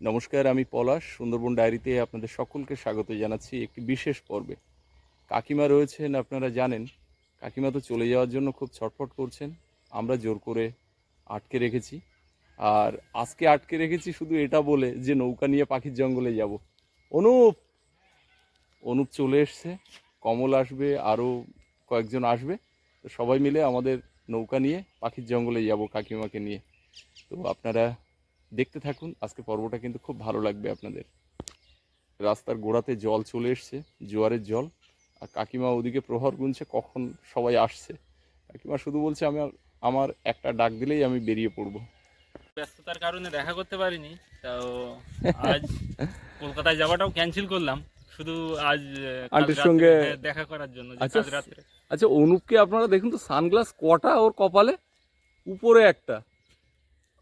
নমস্কার, আমি পলাশ, সুন্দরবন ডায়েরিতে আপনাদের সকলকে স্বাগত জানাচ্ছি একটি বিশেষ পর্বে। কাকিমা রয়েছেন, আপনারা জানেন, কাকিমা তো চলে যাওয়ার জন্য খুব ছটফট করছেন, আমরা জোর করে আটকে রেখেছি। আর আজকে আটকে রেখেছি শুধু এটা বলে যে নৌকা নিয়ে পাখির জঙ্গলে যাব। অনুপ! অনুপ চলে এসছে, কমল আসবে, আরও কয়েকজন আসবে। তো সবাই মিলে আমাদের নৌকা নিয়ে পাখির জঙ্গলে যাব কাকিমাকে নিয়ে। তো আপনারা দেখতে থাকুন। আজকে পর্বটা কিন্তু খুব ভালো লাগবে আপনাদের। রাস্তার গোড়াতে জল চলে এসছে জোয়ারের জল। আর কাকিমা ওদিকে প্রহর গুনছে কখন সবাই আসছে। কাকিমা শুধু বলছে আমি আমার একটা ডাক দিলেই আমি বেরিয়ে পড়ব। ব্যস্ততার কারণে দেখা করতে পারিনি তো আজ কলকাতায় যাওয়াটাও ক্যান্সেল করলাম। শুধু আজ আন্টির সঙ্গে- দেখা করার জন্য আচ্ছা, আচ্ছা অনুপকে আপনারা দেখুন তো সানগ্লাস কটা ওর কপালে? উপরে একটা।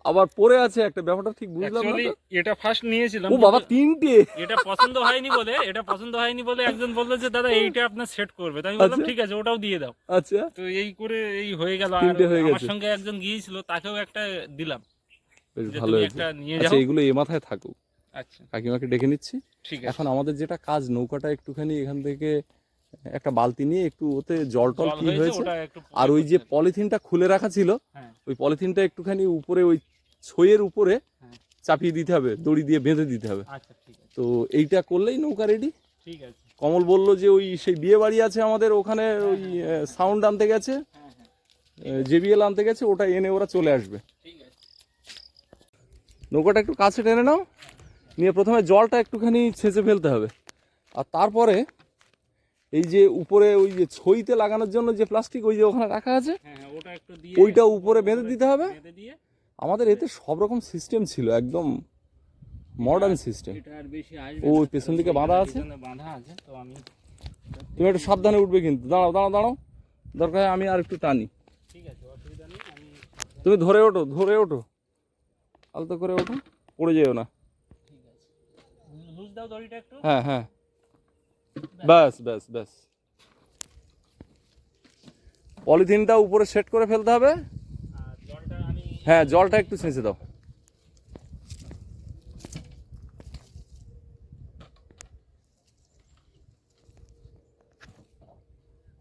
আবার পরে আছে একটা ব্যাপারটা ঠিক বুঝলাম না এটা ফার্স্ট নিয়েছিলাম ও বাবা তিনটে। এটা পছন্দ হয়নি বলে এটা পছন্দ হয়নি বলে একজন বলল যে দাদা এইটা আপনার সেট করবে। তাই আমি বললাম আচ্ছা। ঠিক আছে ওটাও দিয়ে দাও। আচ্ছা। তো এই করে এই হয়ে গেল আর আমার সঙ্গে একজন গিয়েছিল তাকেও একটা দিলাম। বেশ ভালো একটা নিয়ে আচ্ছা এগুলো এ মাথায় থাকুক। আচ্ছা। কাকিমাকে ডেকে নিচ্ছি। ঠিক আছে। এখন আমাদের যেটা কাজ নৌকাটা একটুখানি এখান থেকে একটা বালতি নিয়ে একটু ওতে জল টল কি হয়েছে আর ওই যে পলিথিনটা খুলে রাখা ছিল হ্যাঁ। ওই পলিথিনটা একটুখানি উপরে ওই ছইয়ের উপরে হ্যাঁ। চাপিয়ে দিতে হবে দড়ি দিয়ে বেঁধে দিতে হবে। আচ্ছা তো এইটা করলেই নৌকা রেডি ঠিক আছে। কমল বলল যে ওই সেই বিয়ে বাড়ি আছে আমাদের ওখানে ওই সাউন্ড আনতে গেছে হ্যাঁ হ্যাঁ। জেবিএল আনতে গেছে ওটা এনে ওরা চলে আসবে। নৌকাটা একটু কাছে টেনে নাও নিয়ে প্রথমে জলটা একটুখানি ছেঁচে ফেলতে হবে। আর তারপরে এই যে উপরে ওই যে ছইতে লাগানোর জন্য যে প্লাস্টিক ওই যে ওখানে রাখা আছে হ্যাঁ হ্যাঁ ওটা ওইটা উপরে বেঁধে দিতে হবে। আমাদের এতে সব রকম সিস্টেম ছিল একদম মডার্ন সিস্টেম আর ও, ওই পেছন দিকে বাঁধা আছে? বাঁধা আছে তো তুমি একটু সাবধানে উঠবে কিন্তু। দাঁড়াও দাঁড়াও দাঁড়াও। দরকার আমি আর একটু টানি। তুমি ধরে ওঠো ধরে ওঠো। আলতো করে ওঠো পড়ে যেও না। হ্যাঁ হ্যাঁ। ব্যাস ব্যাস ব্যাস। পলিথিনটা উপরে সেট করে ফেলতে হবে। হ্যাঁ জলটা একটু ছেঁচে দাও।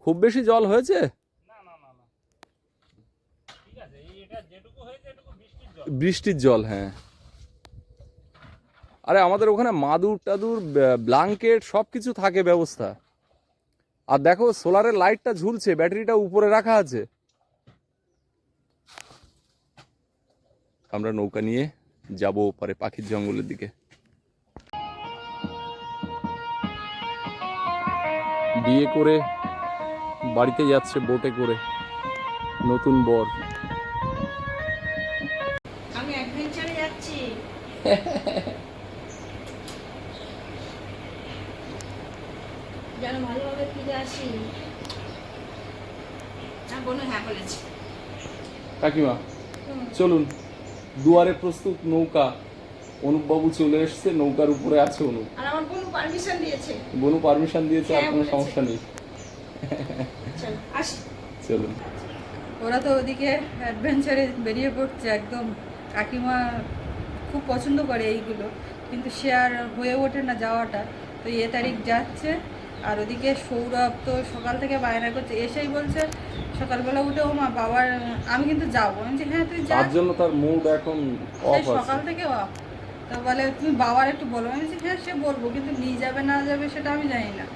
খুব বেশি জল হয়েছে? বৃষ্টির জল হ্যাঁ। আরে আমাদের ওখানে মাদুর টাদুর ব্ল্যাঙ্কেট সব কিছু থাকে ব্যবস্থা। আর দেখো সোলারের লাইটটা ঝুলছে ব্যাটারিটা উপরে রাখা আছে। আমরা নৌকা নিয়ে যাব ওপারে পাখির জঙ্গলের দিকে। বিয়ে করে বাড়িতে যাচ্ছে বোটে করে। নতুন বর। আমি অ্যাডভেঞ্চারে যাচ্ছি। আসি। হ্যাঁ কাকিমা। চলুন। দুয়ারে প্রস্তুত নৌকা। অনুপবাবু চলে এসছে নৌকার উপরে আছে অনুপ। আর আমার বোন পারমিশন দিয়েছে। বনু পারমিশন দিয়েছে আর হ্যাঁ, কোনো সমস্যা নেই। চলুন। ওরা তো ওদিকে অ্যাডভেঞ্চারে বেরিয়ে পড়ছে একদম। কাকিমা খুব পছন্দ করে এইগুলো। কিন্তু সে আর হয়ে ওঠে না যাওয়াটা। তো এ তারিখ যাচ্ছে। আর ওদিকে সৌরভ তো সকাল থেকে বায়না করছে এসেই বলছে সকালবেলা উঠে ও মা বাবার আমি কিন্তু যাব। আমি বলছি হ্যাঁ তুই যা। তার জন্য তার মুড এখন অফ সকাল থেকে অফ তো বলে তুমি বাবার একটু বলো। আমি হ্যাঁ সে বলব কিন্তু নিয়ে যাবে না যাবে সেটা আমি জানি না।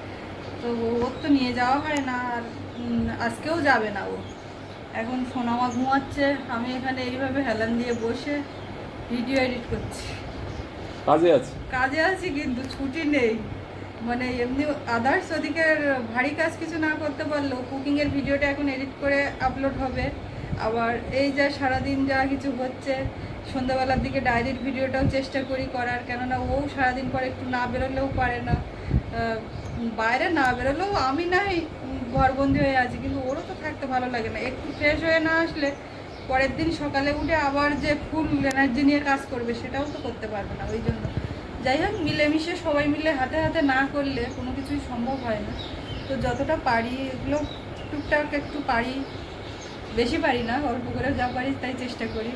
তো ওর তো নিয়ে যাওয়া হয় না আর আজকেও যাবে না ও। এখন সোনামা ঘুমাচ্ছে আমি এখানে এইভাবে হেলান দিয়ে বসে ভিডিও এডিট করছি। কাজে আছি? কাজে আছি কিন্তু ছুটি নেই। মানে এমনি আদার্স ওদিকের ভারী কাজ কিছু না করতে পারলেও কুকিংয়ের ভিডিওটা এখন এডিট করে আপলোড হবে। আবার এই যা সারাদিন যা কিছু হচ্ছে, সন্ধ্যাবেলার দিকে ডায়েরির ভিডিওটাও চেষ্টা করি করার, কেননা ও সারাদিন পরে একটু না বেরোলেও পারে না। বাইরে না বেরোলেও আমি নাই ঘরবন্দি হয়ে আছি, কিন্তু ওরও তো থাকতে ভালো লাগে না। একটু ফ্রেশ হয়ে না আসলে পরের দিন সকালে উঠে আবার যে ফুল এনার্জি নিয়ে কাজ করবে সেটাও তো করতে পারবে না, ওই জন্য। যাই হোক, মিলেমিশে সবাই মিলে হাতে হাতে না করলে কোনো কিছুই সম্ভব হয় না। তো যতটা পারি এগুলো টুকটাক একটু পারি। বেশি পারি না, অল্প করে যা পারি তাই চেষ্টা করি।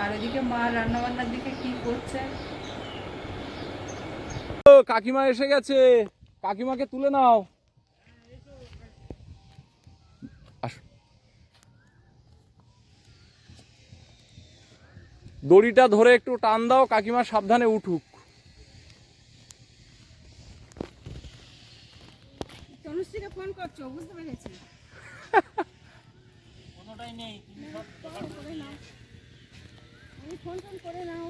আর ওদিকে মা রান্নাবান্নার দিকে কি করছে? কাকিমা এসে গেছে। কাকিমাকে তুলে নাও। দড়িটা ধরে একটু টান দাও, কাকিমা সাবধানে উঠুক। ফোন করছ বুঝতে পেরেছি। কোনোটাই নেই তুমি সব আমি ফোন ফোন করে নাও।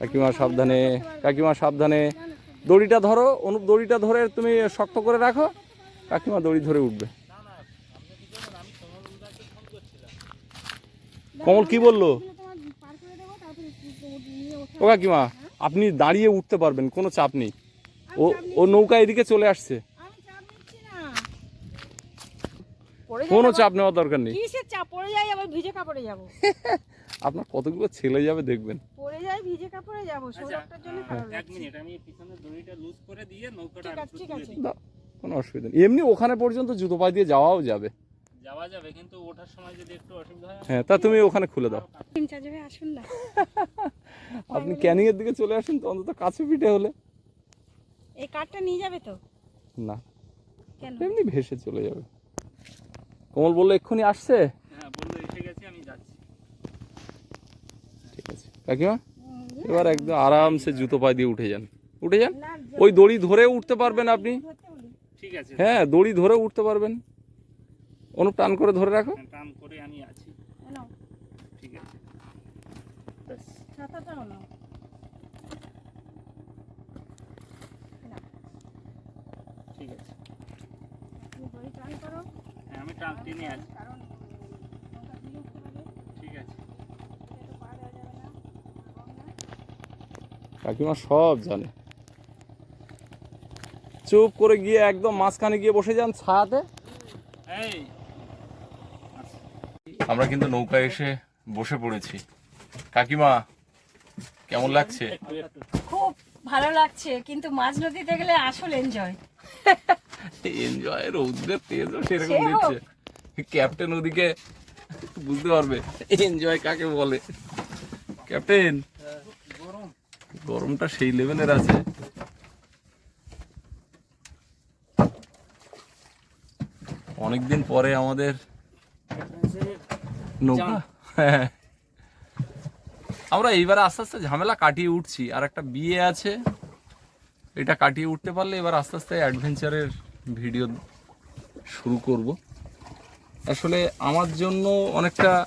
কাকিমা সাবধানে। কাকিমা সাবধানে। দড়িটা ধরো অনুপ দড়িটা ধরে তুমি শক্ত করে রাখো। কাকিমা দড়ি ধরে উঠবে। কমল কি বলল? তোমার পার করে দেবো তারপরে নিয়ে ওঠা। ও কাকিমা আপনি দাঁড়িয়ে উঠতে পারবেন কোনো চাপ নেই। ও ও নৌকা এদিকে চলে আসছে আমি চাপ নিচ্ছি না পড়ে কোনো চাপ নেওয়ার দরকার নেই। কিসের চাপ? পড়ে যাই আবার ভিজে কাপড়ে যাব। আপনার কতগুলো ছেলে যাবে দেখবেন। পড়ে যাই ভিজে কাপড়ে যাব। সৌরভটার জন্য এক মিনিট আমি পিছনে দড়িটা লুজ করে দিয়ে নৌকাটা ঠিক আছে কোনো অসুবিধা নেই। এমনি ওখানে পর্যন্ত জুতো পায়ে দিয়ে যাওয়াও যাবে। যাওয়া যাবে কিন্তু ওঠার সময় যদি একটু অসুবিধা হয় হ্যাঁ তা তুমি ওখানে খুলে দাও। তিন চার জায়গায় আসুন না। আপনি ক্যানিং এর দিকে চলে আসেন তো অন্তত কাছে পিঠে হলে। এই কার্ডটা নিয়ে যাবে তো? না। কেন? এমনি ভেসে চলে যাবে। কমল বলল এক্ষুনি আসছে? হ্যাঁ বলল এসে গেছে আমি যাচ্ছি। ঠিক আছে। কাকিমা এবার একদম আরামসে জুতো পায়ে দিয়ে উঠে যান। উঠে যান? ওই দড়ি ধরে উঠতে পারবেন আপনি। ঠিক আছে। হ্যাঁ দড়ি ধরে উঠতে পারবেন। অনুপ টান করে ধরে রাখো। টান করে আমি আছি। ঠিক আছে ব্যাস, ছাতাটাও নাও ঠিক আছে তুমি দড়ি টান করো হ্যাঁ আমি টান টেনে আছি কারণ নৌকা ভিজে উঠতে পারে ঠিক আছে। এটা তো পা দেওয়া যাবে না এবং না কাকিমা সব জানে। চুপ করে গিয়ে একদম মাঝখানে গিয়ে বসে যান ছায়াতে। আমরা কিন্তু নৌকায় এসে বসে পড়েছি। কাকিমা কেমন লাগছে? খুব ভালো লাগছে কিন্তু মাঝ নদীতে গেলে আসল এনজয় এনজয় রৌদ্রের তেজও সেরকম। দিচ্ছে। ক্যাপ্টেন ওদিকে বুঝতে পারবে। এনজয় কাকে বলে? ক্যাপ্টেন গরমটা সেই লেভেলের আছে। অনেকদিন পরে আমাদের নৌকা। হ্যাঁ। আমরা এইবার আস্তে আস্তে ঝামেলা কাটিয়ে উঠছি। আর একটা বিয়ে আছে। এটা কাটিয়ে উঠতে পারলে এবার আস্তে আস্তে অ্যাডভেঞ্চারের ভিডিও শুরু করব। আসলে আমার জন্য অনেকটা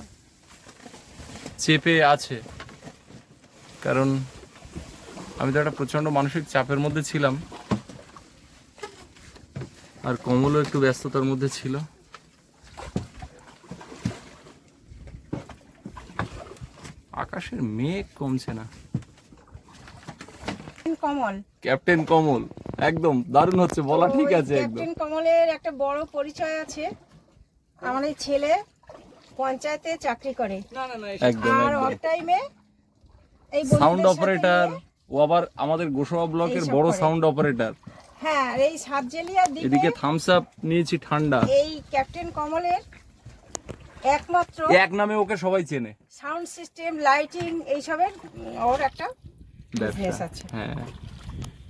চেপে আছে। কারণ আমি তো একটা প্রচণ্ড মানসিক চাপের মধ্যে ছিলাম। আর কমলও একটু ব্যস্ততার মধ্যে ছিল। আকাশের মেঘ কমছে না। কমল। ক্যাপ্টেন কমল। একদম দারুণ হচ্ছে বলা ঠিক আছে একদম। ক্যাপ্টেন কমলের একটা বড় পরিচয় আছে। আমার এই ছেলে পঞ্চায়েতে চাকরি করে। একদম আর অফ টাইমে এই সাউন্ড অপারেটর ও আবার আমাদের গোসবা ব্লকের বড় সাউন্ড অপারেটর হ্যাঁ এই সাতজেলিয়া এদিকে দ্বীপে থামস আপ নিয়েছি ঠান্ডা। এই ক্যাপ্টেন কমলের একমাত্র এক নামে ওকে সবাই চেনে। সাউন্ড সিস্টেম লাইটিং এইসবের ওর একটা ব্যবসা। আছে। হ্যাঁ।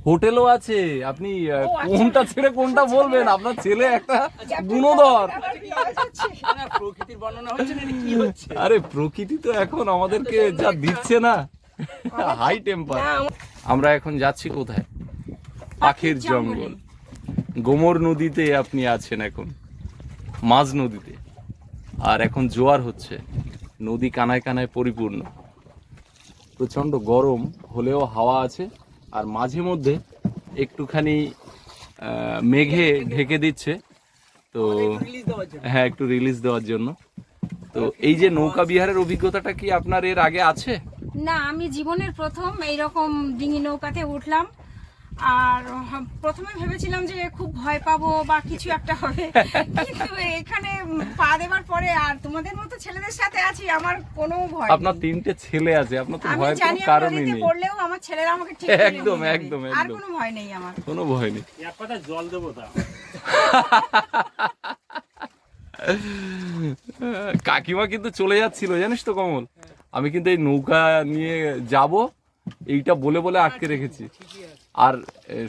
হোটেলও আছে। আপনি আচ্ছা। কোনটা ছেড়ে কোনটা বলবেন? আপনার ছেলে একটা গুণধর? প্রকৃতির বর্ণনা হচ্ছে না কি হচ্ছে? আরে প্রকৃতি তো এখন আমাদেরকে যা দিচ্ছে না হাই টেম্পার আমরা এখন যাচ্ছি কোথায়? পাখির জঙ্গল। গোমর নদীতে আপনি আছেন এখন মাঝ নদীতে। আর এখন জোয়ার হচ্ছে নদী কানায় কানায় পরিপূর্ণ। প্রচণ্ড গরম হলেও হাওয়া আছে। আর মাঝে মধ্যে একটুখানি মেঘে ঢেকে দিচ্ছে। তো হ্যাঁ একটু রিলিজ দেওয়ার জন্য। তো এই যে নৌকা বিহারের অভিজ্ঞতাটা কি আপনার এর আগে আছে? না আমি জীবনের প্রথম এইরকম ডিঙি নৌকাতে উঠলাম। আর প্রথমে ভেবেছিলাম যে খুব ভয় পাবো বা কিছু একটা হবে। কিন্তু এখানে পা দেবার পরে আর তোমাদের মতো ছেলেদের সাথে আছি আমার কোনো ভয় আপনার তিনটে ছেলে আছে আপনার তো ভয় কোনো কারণই নেই। পড়লেও আমার ছেলেরা আমাকে ঠিক করে একদম, একদম, আর কোনো ভয় নেই আমার। কোনো ভয় নেই। এক কথা জল দেবো তা। কাকিমা কিন্তু চলে যাচ্ছিল জানিস তো কমল? আমি কিন্তু এই নৌকা নিয়ে যাব এইটা বলে বলে আটকে রেখেছি। আর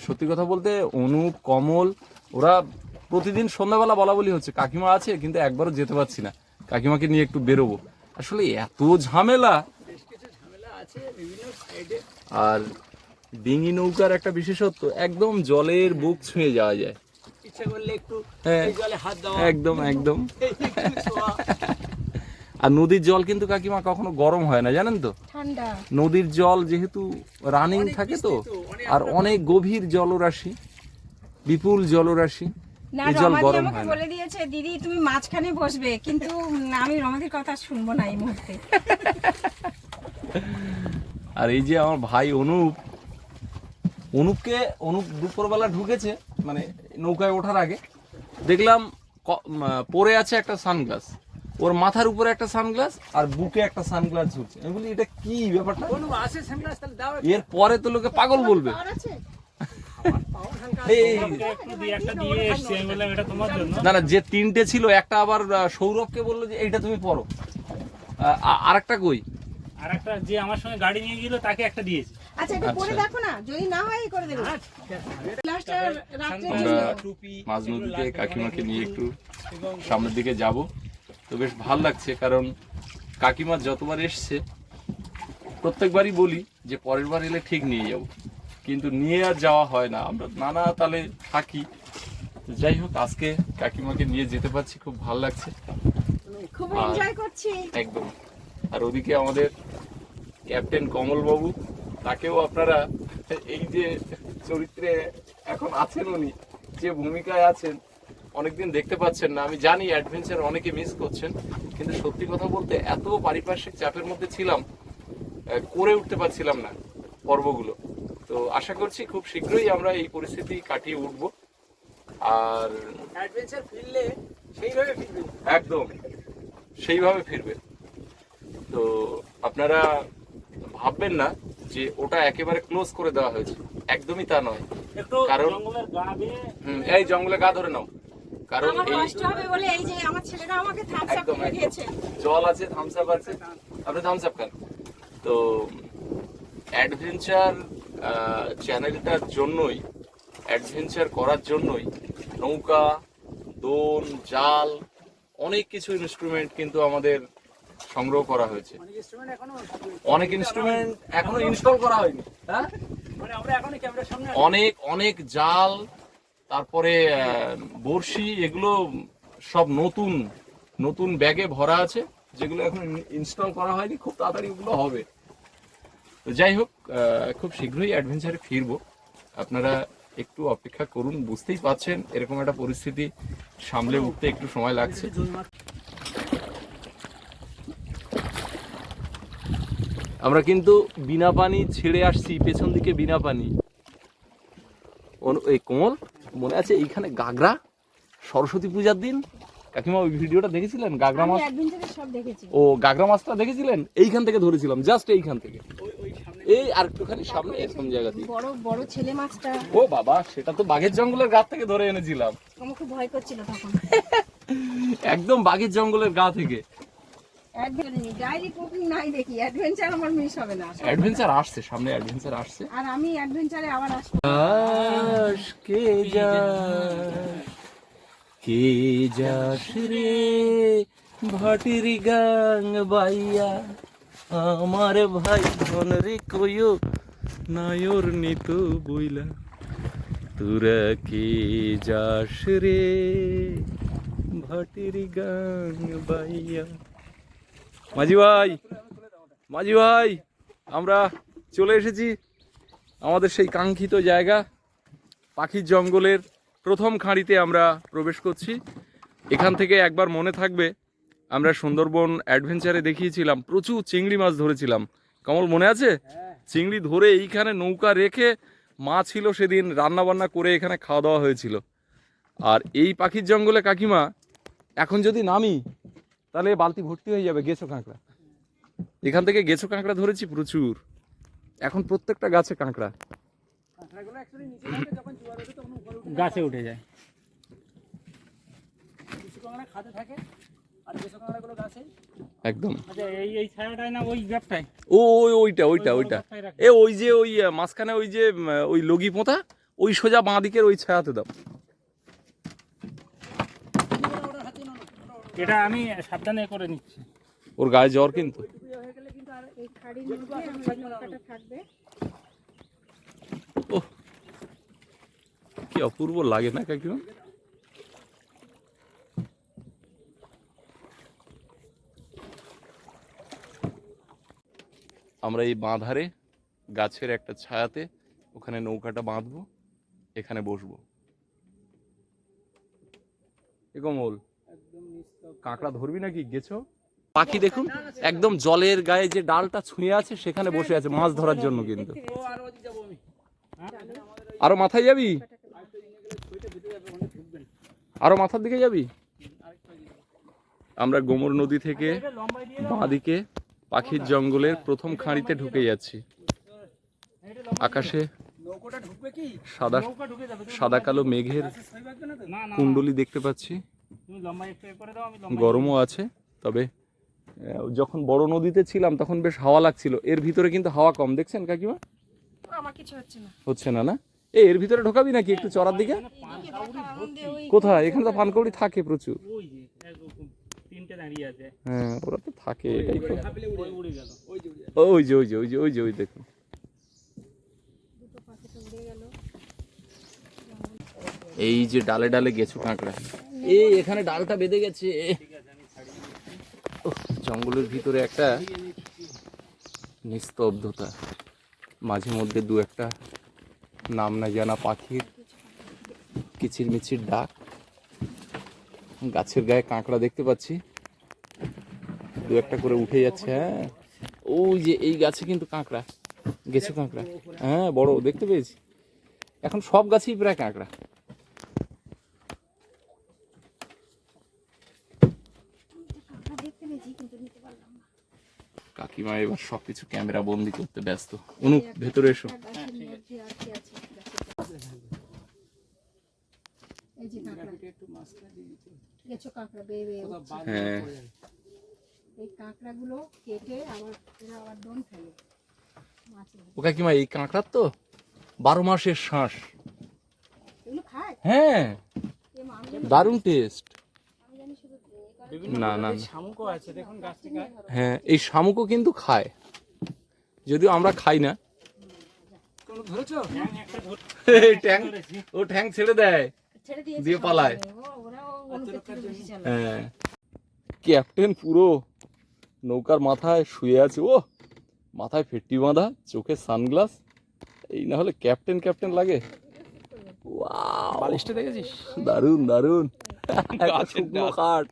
সত্যি কথা বলতে অনুপ কমল ওরা প্রতিদিন সন্ধ্যাবেলা বলা বলি হচ্ছে কাকিমা আছে কিন্তু একবারও যেতে পারছি না। কাকিমাকে নিয়ে একটু বেরোবো। আসলে এত ঝামেলা। আর ডিঙি নৌকার একটা বিশেষত্ব একদম জলের বুক ছুঁয়ে যাওয়া যায়। ইচ্ছে করলে একটু হ্যাঁ। জলে হাত দেওয়া। একদম একদম। আর নদীর জল কিন্তু কাকিমা কখনো গরম হয় না জানেন তো? ঠান্ডা। নদীর জল যেহেতু রানিং থাকে তো আর অনেক গভীর জলরাশি বিপুল জলরাশি না রমাদি আমাকে বলে দিয়েছে দিদি তুমি মাঝখানে বসবে কিন্তু আমি রমাদির কথা শুনব না এই মুহূর্তে। আর এই যে আমার ভাই অনুপ অনুপকে অনুপ দুপুরবেলা ঢুকেছে মানে নৌকায় ওঠার আগে দেখলাম পরে আছে একটা সানগ্লাস। ওর মাথার উপরে একটা সানগ্লাস আর বুকে একটা সানগ্লাস ঝুলছে। আমি বলি এটা কি ব্যাপারটা? কোনো আসে সানগ্লাস তাহলে দাও এর পরে তো লোকে পাগল বলবে। না না যে তিনটে ছিল একটা আবার সৌরভকে বলল যে এইটা তুমি পরো। আর একটা কই? আর একটা যে আমার সঙ্গে গাড়ি নিয়ে গেল তাকে একটা দিয়েছি। আচ্ছা এটা পরে আচ্ছা। দেখো না যদি না হয় করে দেবো। আমরা টুপি কাকিমাকে নিয়ে একটু সামনের দিকে যাব। তো বেশ ভালো লাগছে কারণ কাকিমা যতবার এসছে প্রত্যেকবারই বলি যে পরের বার এলে ঠিক নিয়ে যাব। কিন্তু নিয়ে আর যাওয়া হয় না। আমরা নানা তালে থাকি। যাই হোক আজকে কাকিমাকে নিয়ে যেতে পারছি খুব ভালো লাগছে। খুব আর- এনজয় করছি। একদম। আর ওদিকে আমাদের ক্যাপ্টেন কমল বাবু তাকেও আপনারা এই যে চরিত্রে এখন আছেন উনি যে ভূমিকায় আছেন অনেকদিন দেখতে পাচ্ছেন না। আমি জানি অ্যাডভেঞ্চার অনেকে মিস করছেন কিন্তু সত্যি কথা বলতে এত পারিপার্শ্বিক চাপের মধ্যে ছিলাম করে উঠতে পারছিলাম না পর্বগুলো। তো আশা করছি খুব শীঘ্রই আমরা এই পরিস্থিতি কাটিয়ে উঠব। আর অ্যাডভেঞ্চার ফিরলে সেইভাবে ফিরবে। একদম সেইভাবে ফিরবে। তো আপনারা ভাববেন না যে ওটা একেবারে ক্লোজ করে দেওয়া হয়েছে। একদমই তা নয়। কারণ- এই জঙ্গলে গা ধরে নাও। কারণ আমার এই কষ্ট হবে বলে এই যে আমার ছেলেরা আমাকে থামস আপ করে দিয়েছে। জল আছে থামস আপ আছে। আপনি থামস আপ খান তো অ্যাডভেঞ্চার চ্যানেলটার জন্যই অ্যাডভেঞ্চার করার জন্যই নৌকা দোন জাল অনেক কিছু ইনস্ট্রুমেন্ট কিন্তু আমাদের সংগ্রহ করা হয়েছে। অনেক ইনস্ট্রুমেন্ট এখনও ইনস্টল করা হয়নি। হ্যাঁ? মানে আমরা এখনও ক্যামেরার সামনে আছি। অনেক অনেক জাল তারপরে বড়শি, এগুলো সব নতুন নতুন ব্যাগে ভরা আছে, যেগুলো এখন ইনস্টল করা হয়নি, খুব তাড়াতাড়ি ওগুলো হবে। তো যাই হোক খুব শীঘ্রই অ্যাডভেঞ্চারে ফিরবো। আপনারা একটু অপেক্ষা করুন, বুঝতেই পাচ্ছেন, এরকম একটা পরিস্থিতি সামলে উঠতে একটু সময় লাগছে। আমরা কিন্তু বিনা পানি ছেড়ে আসছি, পেছন দিকে বিনা পানি। এই কোমল? মনে আছে এইখানে গাগরা সরস্বতী পূজার দিন? কাকিমা ওই ভিডিওটা দেখেছিলেন? গাগরা মাছ? ও গাগরা মাছটা দেখেছিলেন? এইখান থেকে ধরেছিলাম জাস্ট এইখান থেকে। এই আর একটুখানি সামনে এরকম জায়গা দিয়ে। বড় বড় ছেলে মাছটা। ও বাবা সেটা তো বাঘের জঙ্গলের গা থেকে ধরে এনেছিলাম। খুব ভয় করছিল তখন। একদম বাঘের জঙ্গলের গা থেকে ডায়েরি কুকিং নাই দেখি অ্যাডভেঞ্চার আসছে সামনে অ্যাডভেঞ্চার আসছে। আর আমি অ্যাডভেঞ্চারে আবার আসব। কে যাস কে যাস রে? ভাটির গাং বাইয়া আমার ভাই ধন রে কয়ো নায়র নিত বইলা। তোরা কে যাস রে? ভাটির গাং বাইয়া মাঝি ভাই মাঝি ভাই, আমরা চলে এসেছি আমাদের সেই কাঙ্ক্ষিত জায়গা, পাখির জঙ্গলের প্রথম খাঁড়িতে আমরা প্রবেশ করছি। এখান থেকে একবার মনে থাকবে, আমরা সুন্দরবন অ্যাডভেঞ্চারে দেখিয়েছিলাম, প্রচুর চিংড়ি মাছ ধরেছিলাম। কমল, মনে আছে? চিংড়ি ধরে এইখানে নৌকা রেখে মা ছিল সেদিন রান্না বান্না করে এখানে খাওয়া দাওয়া হয়েছিল। আর এই পাখির জঙ্গলে কাকিমা, এখন যদি নামি তাহলে বালতি ভর্তি হয়ে যাবে গেছো কাঁকড়া। এখান থেকে গেছো কাঁকড়া ধরেছি প্রচুর। এখন প্রত্যেকটা গাছে কাঁকড়া। কাঁকড়াগুলো actually নিচে থাকে, যখন জোয়ার ওঠে তখন উপরে উঠে গাছে উঠে যায়। খাতে থাকে আর বেসন কাঁকড়াগুলো গাছে। একদম। আচ্ছা এই এই ছায়াটাই না ওই গ্যাপটাই ও ওই ওইটা ওইটা। ওইটা এ ওই যে ওই মাঝখানে ওই যে ওই লগি পোঁতা ওই সোজা বাঁ দিকের ওই ছায়াতে দাও ওটা হাতে নাও না, ওটা- ওটা- এটা আমি সাবধানে করে নিচ্ছি। ওর গায়ে জ্বর কিন্তু? কি অপূর্ব লাগে না কাকিমা আমরা এই বাঁধারে গাছের একটা ছায়াতে ওখানে নৌকাটা বাঁধবো, এখানে বসবো। এ কমল একদম নিস্তব্ধ। কাঁকড়া ধরবি নাকি? গেছো? পাখি দেখুন, একদম জলের গায়ে যে ডালটা ছুঁয়ে আছে, সেখানে বসে আছে, মাছ ধরার জন্য কিন্তু। আর মাথায় যাবি? আরও মাথার দিকে যাবি? আমরা গোমর নদী থেকে এটা লম্বাই দিয়ে বাঁ দিকে পাখির জঙ্গলের প্রথম খাঁড়িতে ঢুকে যাচ্ছি। আকাশে সাদা সাদা কালো মেঘের কুণ্ডলি দেখতে পাচ্ছি। গরমও আছে তবে যখন বড় নদীতে ছিলাম তখন বেশ হাওয়া লাগছিল। এর ভিতরে কিন্তু হাওয়া কম দেখছেন কাকিমা? আমার কিছু হচ্ছে না। হচ্ছে না না? এ এর ভিতরে ঢোকাবি নাকি একটু চড়ার দিকে? কোথায়? এখানে তো পানকৌড়ি থাকে প্রচুর। ওই যে এক তিনটে দাঁড়িয়ে আছে। হ্যাঁ ওরা তো থাকে এটাই ওই উড়ে গেল ওই যে ওই যে ওই যে। ওই যে ওই দেখুন। দুটো পাখিটা উড়ে গেল। এই যে ডালে ডালে গেছো কাঁকড়া। এই এখানে ডালটা বেঁধে গেছে। জঙ্গলের ভিতরে একটা নিস্তব্ধতা। মাঝে মধ্যে দু একটা নাম না জানা পাখির কিচির মিচির ডাক। গাছের গায়ে কাঁকড়া দেখতে পাচ্ছি। দু একটা করে উঠে যাচ্ছে হ্যাঁ। ওই যে, এই গাছে কিন্তু কাঁকড়া। গেছে কাঁকড়া। হ্যাঁ বড়, দেখতে পেয়েছি। এখন সব গাছেই প্রায় কাঁকড়া আমরা দেখতে পেয়েছি কিন্তু নিতে পারলাম না কাকিমা এবার সবকিছু ক্যামেরা বন্দি করতে ব্যস্ত? অনুপ ভেতরে এসো। হ্যাঁ। এই কাঁকড়াগুলো কেটে আবার এরা আবার দম ফেলে ও কাকিমা এই কাঁকড়ার তো বারো মাসের শ্বাস হ্যাঁ। দারুণ টেস্ট আমি জানি শুধু এই করে বিভিন্ন না, না, শামুকও আছে দেখুন গাছ। থেকে হ্যাঁ এই শামুকও কিন্তু খায়। যদিও আমরা খাই না। কোনো ধরেছো? একটা ধরে এই ট্যাং ও ঠ্যাং ছেড়ে দেয়। দিয়ে পালায়। হ্যাঁ ক্যাপ্টেন পুরো নৌকার মাথায় শুয়ে আছে। ও মাথায় ফেট্টি বাঁধা চোখে সানগ্লাস। এই না হলে ক্যাপ্টেন ক্যাপ্টেন লাগে! বালিশটা দেখেছিস? দারুণ দারুণ শুকনো ডাল।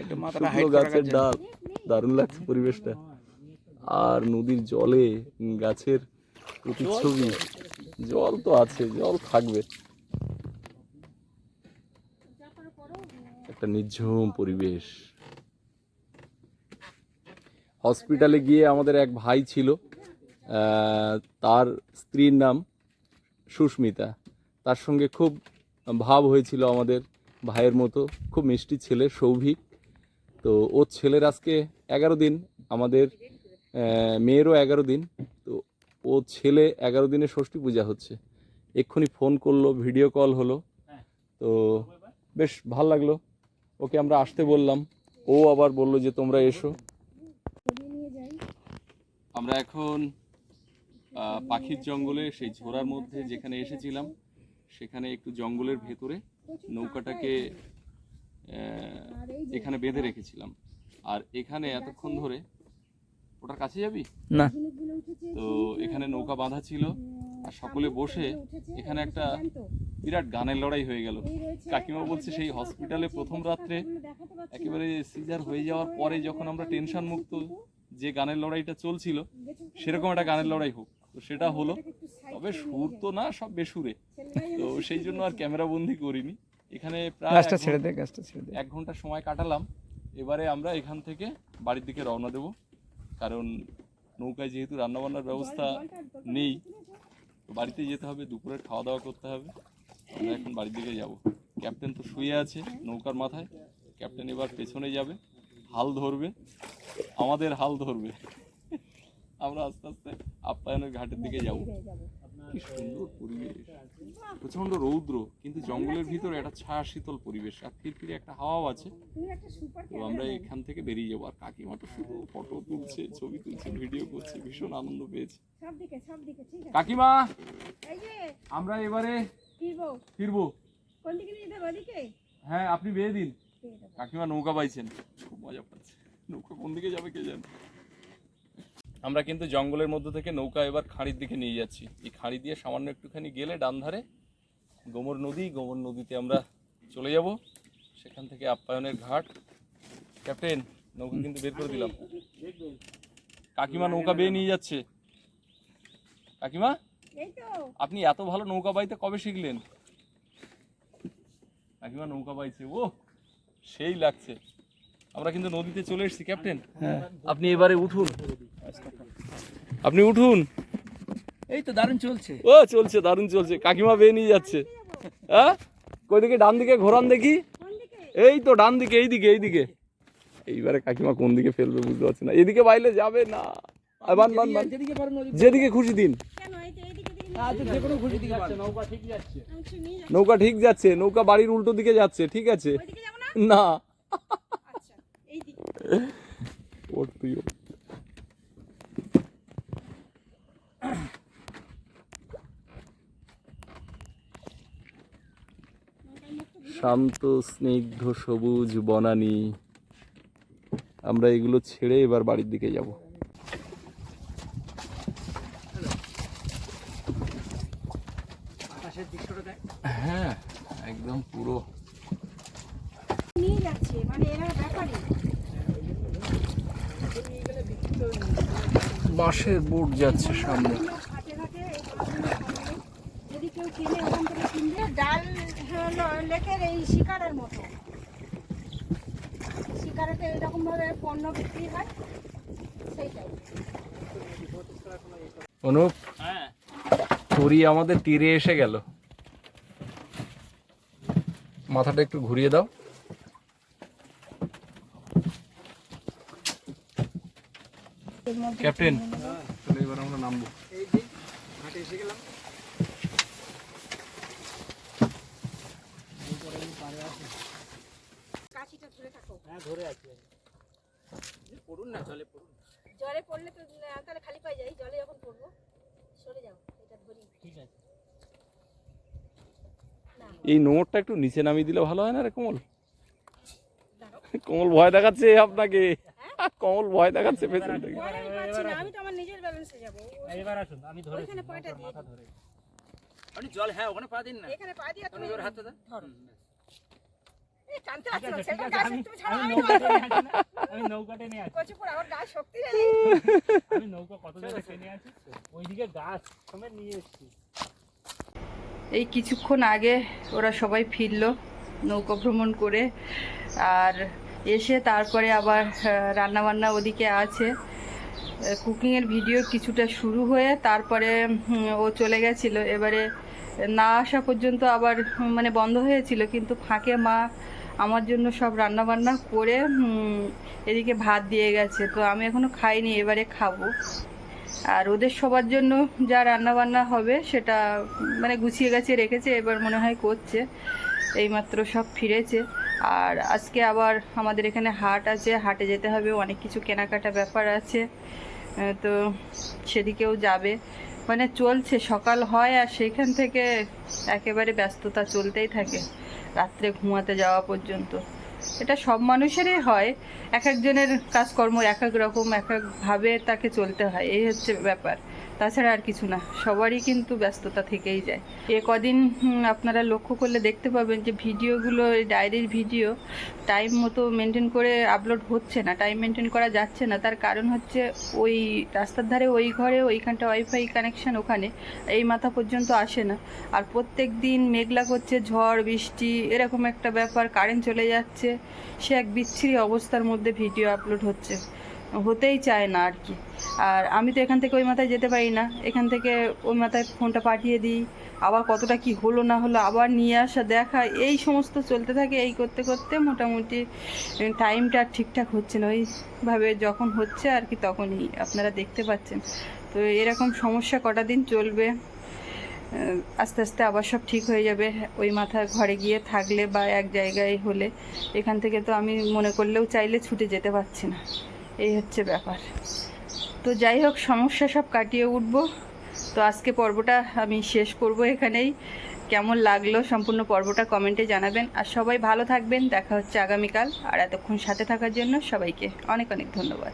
একটু মাথাটা শুকনো হাইট গাছের ডাল দারুণ লাগছে পরিবেশটা। আর নদীর জলে গাছের প্রতিচ্ছবি জল তো আছে জল থাকবে। একটা নির্ঝুম পরিবেশ। হসপিটালে গিয়ে আমাদের এক ভাই ছিল তার স্ত্রীর নাম সুস্মিতা। তার সঙ্গে খুব ভাব হয়েছিল আমাদের ভাইয়ের মতো খুব মিষ্টি ছেলে সৌভিক। তো ওর ছেলের আজকে এগারো দিন আমাদের মেয়েরও এগারো দিন তো ও ছেলে এগারো দিনে ষষ্ঠী পূজা হচ্ছে। এক্ষুনি ফোন করল ভিডিও কল হলো। তো বেশ ভালো লাগল। ওকে আমরা আসতে বললাম। ও আবার বলল যে তোমরা এসো। আমরা এখন পাখির জঙ্গলে সেই ঝোড়ার মধ্যে যেখানে এসেছিলাম সেখানে একটু জঙ্গলের ভেতরে নৌকাটাকে এখানে বেঁধে রেখেছিলাম। আর এখানে এতক্ষণ ধরে ওটার কাছে যাবি? না। তো এখানে নৌকা বাঁধা ছিল। আর সকলে বসে এখানে একটা বিরাট গানের লড়াই হয়ে গেল। কাকিমা বলছে সেই হসপিটালে প্রথম রাত্রে একেবারে সিজার হয়ে যাওয়ার পরে যখন আমরা টেনশন মুক্ত যে গানের লড়াইটা চলছিল সেরকম একটা গানের লড়াই হোক। তো সেটা হলো তবে সুর তো না সব বেসুরে। তো সেই জন্য আর ক্যামেরা বন্দি করিনি। এখানে প্রায় গাছটা ছেড়ে দে গাছটা ছেড়ে দে। এক ঘণ্টা সময় কাটালাম। এবারে আমরা এখান থেকে বাড়ির দিকে রওনা দেব। কারণ নৌকায় যেহেতু রান্নাবান্নার ব্যবস্থা নেই তো বাড়িতে যেতে হবে দুপুরের খাওয়া দাওয়া করতে হবে। আমরা এখন বাড়ির দিকে যাব। ক্যাপ্টেন তো শুয়ে আছে নৌকার মাথায়। ক্যাপ্টেন এবার পেছনে যাবে হাল ধরবে। আমাদের হাল ধরবে। আমরা আস্তে আস্তে আপ্যায়নের ঘাটের দিকে যাব। কি সুন্দর পরিবেশ। প্রচণ্ড রৌদ্র কিন্তু জঙ্গলের ভিতরে একটা ছায়া শীতল পরিবেশ আর ফিরফিরে একটা হাওয়াও আছে। তো আমরা এখান থেকে বেরিয়ে যাব আর কাকিমা তো শুধু ফটো তুলছে ছবি তুলছে ভিডিও করছে ভীষণ আনন্দ পেয়েছে। কাকিমা! আমরা এবারে ফিরবো। হ্যাঁ আপনি বেয়ে দিন। কাকিমা নৌকা পাইছেন খুব মজা পাচ্ছে। নৌকা কোন দিকে যাবে কে জানে? আমরা কিন্তু জঙ্গলের মধ্যে থেকে নৌকা এবার খাঁড়ির দিকে নিয়ে যাচ্ছি। এই খাঁড়ি দিয়ে সামান্য একটুখানি গেলে ডান ধারে গোমর নদী গোমর নদীতে আমরা চলে যাব। সেখান থেকে আপ্যায়নের ঘাট। ক্যাপ্টেন নৌকা কিন্তু বের করে দিলাম। কাকিমা নৌকা বেয়ে নিয়ে যাচ্ছে। কাকিমা আপনি এত ভালো নৌকা বাইতে কবে শিখলেন? কাকিমা নৌকা বাইছে ও সেই লাগছে। আমরা কিন্তু নদীতে চলে এসেছি ক্যাপ্টেন। আপনি এবারে উঠুন। আপনি উঠুন। এই তো দারুণ চলছে। ও চলছে দারুণ চলছে। কাকিমা বেয়ে নিয়ে যাচ্ছে। হ্যাঁ? কই দিকে? ডান দিকে ঘোরান দেখি। এই তো ডান দিকে এই দিকে এই দিকে। এইবারে কাকিমা কোন দিকে ফেলবে বুঝতে পারছি না। এদিকে বাইলে যাবে না। বান বান বান। যেদিকে খুশি দিন। কেন? এই তো এইদিকে দিকে হ্যাঁ, পারেন নৌকা ঠিক যাচ্ছে। নৌকা ঠিক যাচ্ছে। নৌকা বাড়ির উল্টো দিকে যাচ্ছে ঠিক আছে? না? না। আচ্ছা এই দিকে ওর তুই শান্ত স্নিগ্ধ সবুজ বনানি। আমরা এগুলো ছেড়ে এবার বাড়ির দিকে যাব। হ্যাঁ একদম পুরো। মানে বাঁশের বোট যাচ্ছে সামনে ঘাটে ঘাটে এই মাছগুলো থাকে। যদি কেউ কিনে ওখান থেকে কিনবে ডাল হলো লেকের এই শিকারের মতো। শিকারেতে এরকম ভাবে পণ্য বিক্রি হয় সেইটাই। অনুপ হ্যাঁ। তরি আমাদের তীরে এসে গেল। মাথাটা একটু ঘুরিয়ে দাও। ক্যাপ্টেন। তাহলে এবার আমরা নামবো। এই যে ঘাটে এসে গেলাম। কাশিটা ধরে থাকো। হ্যাঁ ধরে আছি পড়ুন না চলে পড়ুন। জলে পড়লে তো তাহলে খালি পাই যাই। জলে যখন পড়ব সরে যাও এটা ধরি। ঠিক আছে। এই নোংরটা একটু নিচে নামিয়ে দিলে ভালো হয় না রে কমল? কমল ভয় দেখাচ্ছে আপনাকে। কমল ভয় দেখাচ্ছে পেছন থেকে। ভয় আমি তো আমার নিজের ব্যালেন্সে যাব। এবার আসুন আমি ধরে ওইখানে পাটা দিয়ে মাথা ধরে। আপনি জল হ্যাঁ ওখানে পা দিন না। এখানে পা দিয়ে ওখানে তুমি ওর হাতটা দেন ধরো। আমি- নৌকা টেনে আছি। আমি নৌকা কত জায়গায় টেনে আছি? ওইদিকে গাছ নিয়ে এসেছি। এই কিছুক্ষণ আগে ওরা সবাই ফিরল নৌকা ভ্রমণ করে আর এসে তারপরে আবার রান্না বান্না ওদিকে আছে। কুকিংয়ের ভিডিও কিছুটা শুরু হয়ে তারপরে ও চলে গেছিল। এবারে না আসা পর্যন্ত আবার মানে বন্ধ হয়েছিল, কিন্তু ফাঁকে মা আমার জন্য সব রান্না বান্না করে এদিকে ভাত দিয়ে গেছে। তো আমি এখনও খাইনি, এবারে খাব। আর ওদের সবার জন্য যা রান্না বান্না হবে সেটা মানে গুছিয়ে গাছিয়ে রেখেছে, এবার মনে হয় করছে। এইমাত্র সব ফিরেছে। আর আজকে আবার আমাদের এখানে হাট আছে, হাটে যেতে হবে, অনেক কিছু কেনাকাটা ব্যাপার আছে। তো সেদিকেও যাবে। মানে চলছে, সকাল হয় আর সেখান থেকে একেবারে ব্যস্ততা চলতেই থাকে, রাত্রে ঘুমাতে যাওয়া পর্যন্ত। এটা সব মানুষেরই হয়, এক একজনের কাজকর্ম এক এক রকম, এক একভাবে তাকে চলতে হয়, এই হচ্ছে ব্যাপার। তাছাড়া আর কিছু না, সবারই কিন্তু ব্যস্ততা থেকেই যায়। এ কদিন আপনারা লক্ষ্য করলে দেখতে পাবেন যে ভিডিওগুলো ডায়েরির ভিডিও টাইম মতো মেনটেন করে আপলোড হচ্ছে না টাইম মেনটেন করা যাচ্ছে না। তার কারণ হচ্ছে ওই রাস্তার ধারে, ওই ঘরে, ওইখানটা ওয়াইফাই কানেকশান ওখানে এই মাথা পর্যন্ত আসে না। আর প্রত্যেক দিন মেঘলা করছে, ঝড়, বৃষ্টি, এরকম একটা ব্যাপার কারেন্ট চলে যাচ্ছে। সে এক বিচ্ছিরি অবস্থার মধ্যে ভিডিও আপলোড হচ্ছে। হতেই চায় না আর কি। আর আমি তো এখান থেকে ওই মাথায় যেতে পারি না। এখান থেকে ওই মাথায় ফোনটা পাঠিয়ে দিই। আবার কতটা কি হলো না হলো আবার নিয়ে আসা দেখা। এই সমস্ত চলতে থাকে, এই করতে করতে মোটামুটি টাইমটা ঠিকঠাক হচ্ছে না। ওইভাবে যখন হচ্ছে আর কি তখনই আপনারা দেখতে পাচ্ছেন। তো এরকম সমস্যা কটা দিন চলবে? আস্তে আস্তে আবার সব ঠিক হয়ে যাবে। ওই মাথার ঘরে গিয়ে থাকলে বা এক জায়গায় হলে এখান থেকে তো আমি মনে করলেও চাইলে ছুটে যেতে পারছি না। এই হচ্ছে ব্যাপার। তো যাই হোক, সমস্যা সব কাটিয়ে উঠব। তো আজকে পর্বটা আমি শেষ করব এখানেই। কেমন লাগল সম্পূর্ণ পর্বটা কমেন্টে জানাবেন। আর সবাই ভালো থাকবেন, দেখা হচ্ছে আগামীকাল। আর এতক্ষণ সাথে থাকার জন্য সবাইকে অনেক অনেক ধন্যবাদ।